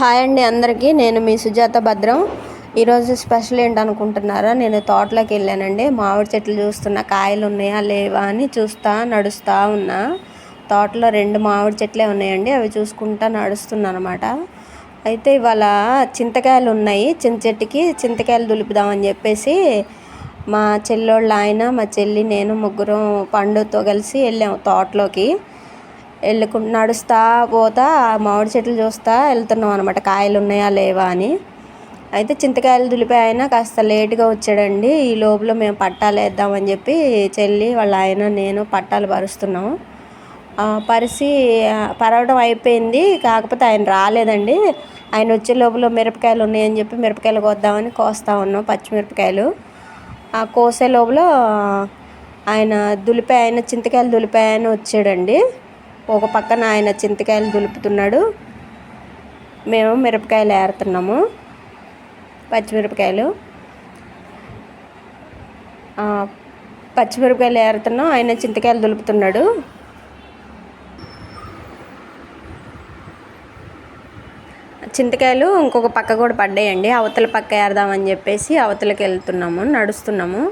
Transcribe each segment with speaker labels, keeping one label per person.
Speaker 1: Hi అండి అందరికీ. నేను మీ సుజాత భద్రం. ఈరోజు స్పెషల్ ఏంటనుకుంటున్నారా? నేను తోటలోకి వెళ్ళానండి. మామిడి చెట్లు చూస్తున్నా కాయలు ఉన్నాయా లేవా అని చూస్తా నడుస్తూ ఉన్నా. తోటలో రెండు మామిడి చెట్లే ఉన్నాయండి. అవి చూసుకుంటా నడుస్తున్నా అనమాట అయితే ఇవాళ చింతకాయలు ఉన్నాయి. చింత చెట్టుకి చింతకాయలు దులుపుదామని చెప్పేసి మా చెల్లోళ్ళ ఆయన మా చెల్లి నేను ముగ్గురం పండుతో కలిసి వెళ్ళాము తోటలోకి. వెళ్ళకుండా నడుస్తా పోతా మామిడి చెట్లు చూస్తా వెళ్తున్నాం అనమాట కాయలు ఉన్నాయా లేవా అని. అయితే చింతకాయలు దులిపే ఆయన కాస్త లేటుగా వచ్చాడండి. ఈ లోపల మేము పట్టాలు వేద్దామని చెప్పి చెల్లి వాళ్ళ ఆయన నేను పట్టాలు పరుస్తున్నాము. పరిసి పరవడం అయిపోయింది. కాకపోతే ఆయన రాలేదండి. ఆయన వచ్చే లోపల మిరపకాయలు ఉన్నాయని చెప్పి మిరపకాయలు కోద్దామని కోస్తా ఉన్నాం పచ్చిమిరపకాయలు. ఆ కోసే లోపల ఆయన దులిపే ఆయన చింతకాయలు దులిపాయన వచ్చాడండి. ఒక పక్కన ఆయన చింతకాయలు దులుపుతున్నాడు. మేము మిరపకాయలు ఏరుతున్నాము. పచ్చిమిరపకాయలు. పచ్చిమిరపకాయలు ఏరుతున్నాం. ఆయన చింతకాయలు దులుపుతున్నాడు. చింతకాయలు ఇంకొక పక్క కూడా పడ్డాయండి. అవతల పక్క ఏరదామని చెప్పేసి అవతలకి వెళ్తున్నాము నడుస్తున్నాము.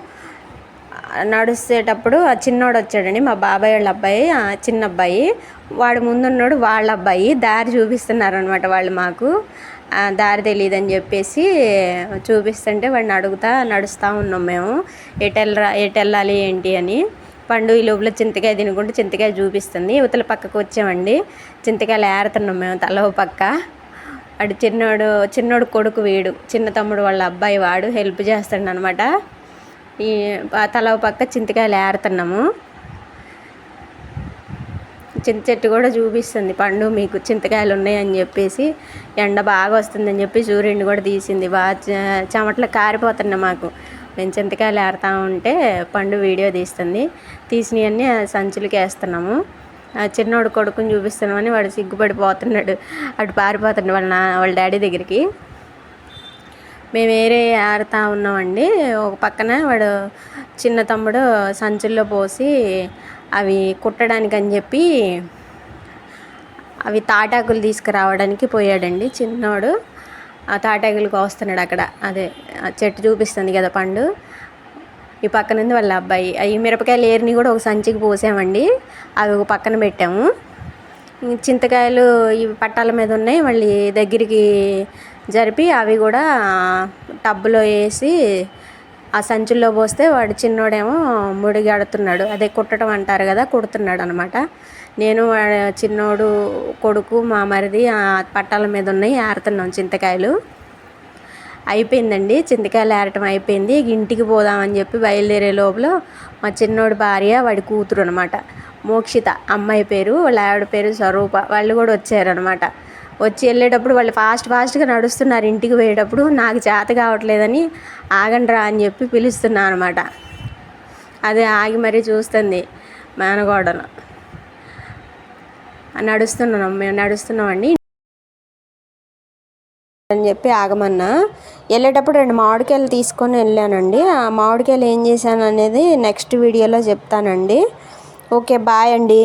Speaker 1: నడుస్తేటప్పుడు ఆ చిన్నోడు వచ్చాడండి మా బాబాయ్ వాళ్ళ అబ్బాయి చిన్న అబ్బాయి వాడు ముందున్నాడు వాళ్ళ అబ్బాయి. దారి చూపిస్తున్నారు అనమాట వాళ్ళు మాకు. దారి తెలియదని చెప్పేసి చూపిస్తుంటే వాడిని అడుగుతా నడుస్తూ ఉన్నాం మేము. ఎటు వెళ్ళరా ఎటు వెళ్ళాలి ఏంటి అని. పండు ఈ లోపల చింతకాయ తినుకుంటూ చింతకాయ చూపిస్తుంది. ఇవతల పక్కకు వచ్చామండి. చింతకాయలు ఏరుతున్నాం మేము తల పక్క. అటు చిన్నోడు చిన్నోడు కొడుకు వీడు. చిన్న తమ్ముడు వాళ్ళ అబ్బాయి వాడు హెల్ప్ చేస్తాడు అనమాట ఈ తల పక్క చింతకాయలు ఏరుతున్నాము. చింత చెట్టు కూడా చూపిస్తుంది. పండు మీకు చింతకాయలు ఉన్నాయని చెప్పేసి ఎండ బాగా వస్తుందని చెప్పి సూర్యుడిని కూడా తీసింది. బాగా చెమటలు కారిపోతున్నాయి మాకు. మేము చింతకాయలు ఏరుతా ఉంటే పండు వీడియో తీస్తుంది. తీసినవన్నీ సంచులకి వేస్తున్నాము. చిన్నోడు కొడుకుని చూపిస్తున్నామని వాడు సిగ్గుపడిపోతున్నాడు. అటు పారిపోతున్నాడు వాళ్ళ నా వాళ్ళ డాడీ దగ్గరికి. మేము వేరే ఆడుతూ ఉన్నామండి. ఒక పక్కన వాడు చిన్న తమ్ముడు సంచుల్లో పోసి అవి కుట్టడానికి అని చెప్పి అవి తాటాకులు తీసుకురావడానికి పోయాడండి చిన్నోడు. ఆ తాటాకులు కోస్తున్నాడు అక్కడ. అదే చెట్టు చూపిస్తుంది కదా పండు. ఈ పక్కన ఉంది వాళ్ళ అబ్బాయి. అవి మిరపకాయలు ఏరిని కూడా ఒక సంచికి పోసామండి. అవి ఒక పక్కన పెట్టాము. చింతకాయలు ఇవి పట్టాల మీద ఉన్నాయి. మళ్ళీ దగ్గరికి జరిపి అవి కూడా టబ్బులో వేసి ఆ సంచుల్లో పోస్తే వాడు చిన్నోడేమో ముడిగడుతున్నాడు. అదే కుట్టడం అంటారు కదా కుడుతున్నాడు అనమాట నేను చిన్నోడు కొడుకు మా మరిది ఆ పట్టాల మీద ఉన్నాయి ఏరుతున్నాం చింతకాయలు. అయిపోయిందండి. చింతకాయలు ఏరటం అయిపోయింది. ఇంటికి పోదామని చెప్పి బయలుదేరే లోపల మా చిన్నోడు భార్య వాడి కూతురు అనమాట. మోక్షిత అమ్మాయి పేరు వాళ్ళ ఆవిడ పేరు స్వరూప. వాళ్ళు కూడా వచ్చారనమాట. వచ్చి వెళ్ళేటప్పుడు వాళ్ళు ఫాస్ట్ ఫాస్ట్గా నడుస్తున్నారు ఇంటికి పోయేటప్పుడు నాకు చేత కావట్లేదని ఆగండ్రా అని చెప్పి పిలుస్తున్నా అనమాట అది ఆగి మరీ చూస్తుంది మేనగోడను. నడుస్తున్నాం మేము నడుస్తున్నామండి. అని చెప్పి ఆగమన్నా. వెళ్ళేటప్పుడు రెండు మామిడికాయలు తీసుకొని వెళ్ళానండి. ఆ మామిడికాయలు ఏం చేశాను అనేది నెక్స్ట్ వీడియోలో చెప్తానండి. ఓకే బాయ్ అండి.